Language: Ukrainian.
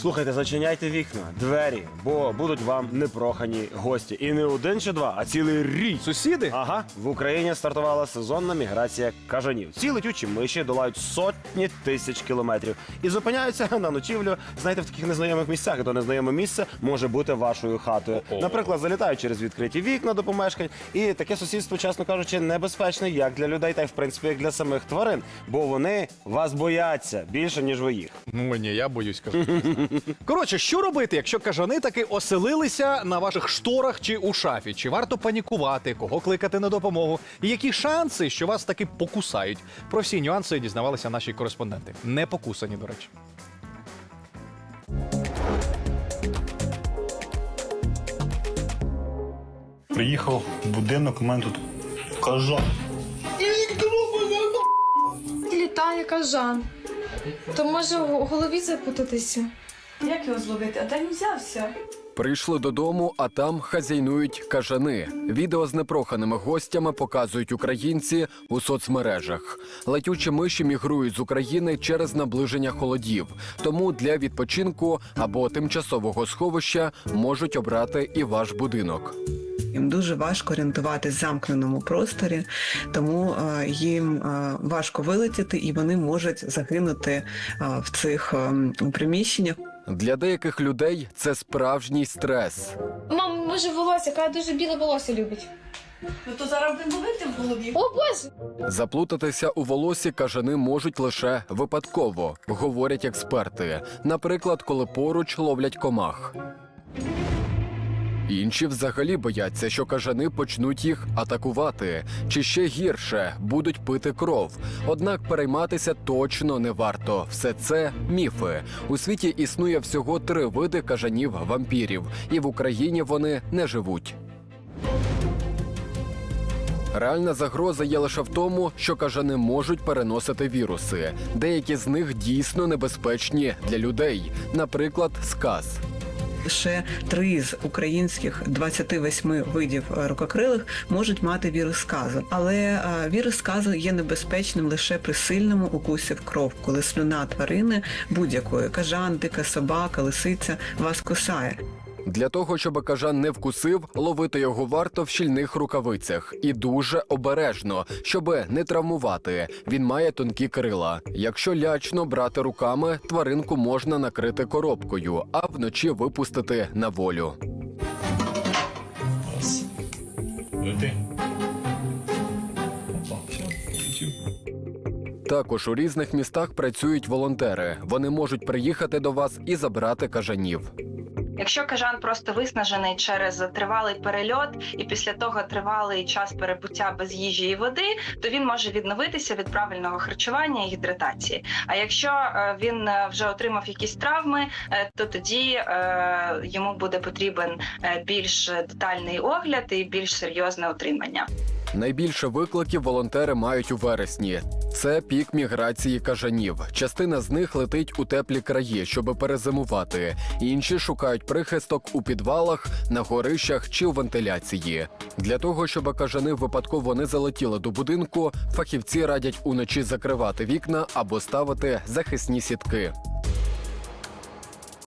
Слухайте, зачиняйте вікна, двері, бо будуть вам непрохані гості. І не один чи два, а цілий рій. Сусіди? Ага, в Україні стартувала сезонна міграція кажанів. Ці летючі миші долають сотні тисяч кілометрів і зупиняються на ночівлю. Знаєте, в таких незнайомих місцях, і то незнайоме місце може бути вашою хатою. Наприклад, залітають через відкриті вікна до помешкань, і таке сусідство, чесно кажучи, небезпечне як для людей, так і в принципі як для самих тварин, бо вони вас бояться більше ніж ви їх. Ну ні, я боюсь кажу. Коротше, що робити, якщо кажани таки оселилися на ваших шторах чи у шафі? Чи варто панікувати, кого кликати на допомогу? І які шанси, що вас таки покусають? Про всі нюанси дізнавалися наші кореспонденти. Не покусані, до речі. Приїхав в будинок, у мене тут кажан. Літає кажан. То може в голові запутатися. Як його зловити? А де він взявся? Прийшли додому, а там хазяйнують кажани. Відео з непроханими гостями показують українці у соцмережах. Летючі миші мігрують з України через наближення холодів. Тому для відпочинку або тимчасового сховища можуть обрати і ваш будинок. Їм дуже важко орієнтуватись в замкненому просторі, тому е, їм е, важко вилетіти, і вони можуть загинути е, в цих ем, приміщеннях. Для деяких людей це справжній стрес. Мам, може волосся, яка дуже біле волосся любить. Ну то зараз будемо ловити в голові. О боже! Заплутатися у волосі кажани можуть лише випадково, говорять експерти. Наприклад, коли поруч ловлять комах. Інші взагалі бояться, що кажани почнуть їх атакувати, чи ще гірше будуть пити кров. Однак перейматися точно не варто. Все це міфи. У світі існує всього три види кажанів вампірів, і в Україні вони не живуть. Реальна загроза є лише в тому, що кажани можуть переносити віруси. Деякі з них дійсно небезпечні для людей, наприклад, сказ. Лише три з українських 28 видів рукокрилих можуть мати вірус сказу. Але е, вірус сказу є небезпечним лише при сильному укусі в кров, коли слюна тварини будь-якої кажан, дика собака, лисиця вас кусає. Для того, щоб кажан не вкусив, ловити його варто в щільних рукавицях і дуже обережно, щоб не травмувати. Він має тонкі крила. Якщо лячно брати руками, тваринку можна накрити коробкою, а вночі випустити на волю. Полетів. Також у різних містах працюють волонтери. Вони можуть приїхати до вас і забрати кажанів. Якщо кажан просто виснажений через тривалий перельот і після того тривалий час перебуття без їжі і води, то він може відновитися від правильного харчування і гідратації. А якщо е, він е, вже отримав якісь травми, е, то тоді йому буде потрібен більш детальний огляд і більш серйозне утримання. Найбільше викликів волонтери мають у вересні. Це пік міграції кажанів. Частина з них летить у теплі краї, щоб перезимувати. Інші шукають прихисток у підвалах, на горищах чи у вентиляції. Для того, щоб кажани випадково не залетіли до будинку, фахівці радять уночі закривати вікна або ставити захисні сітки.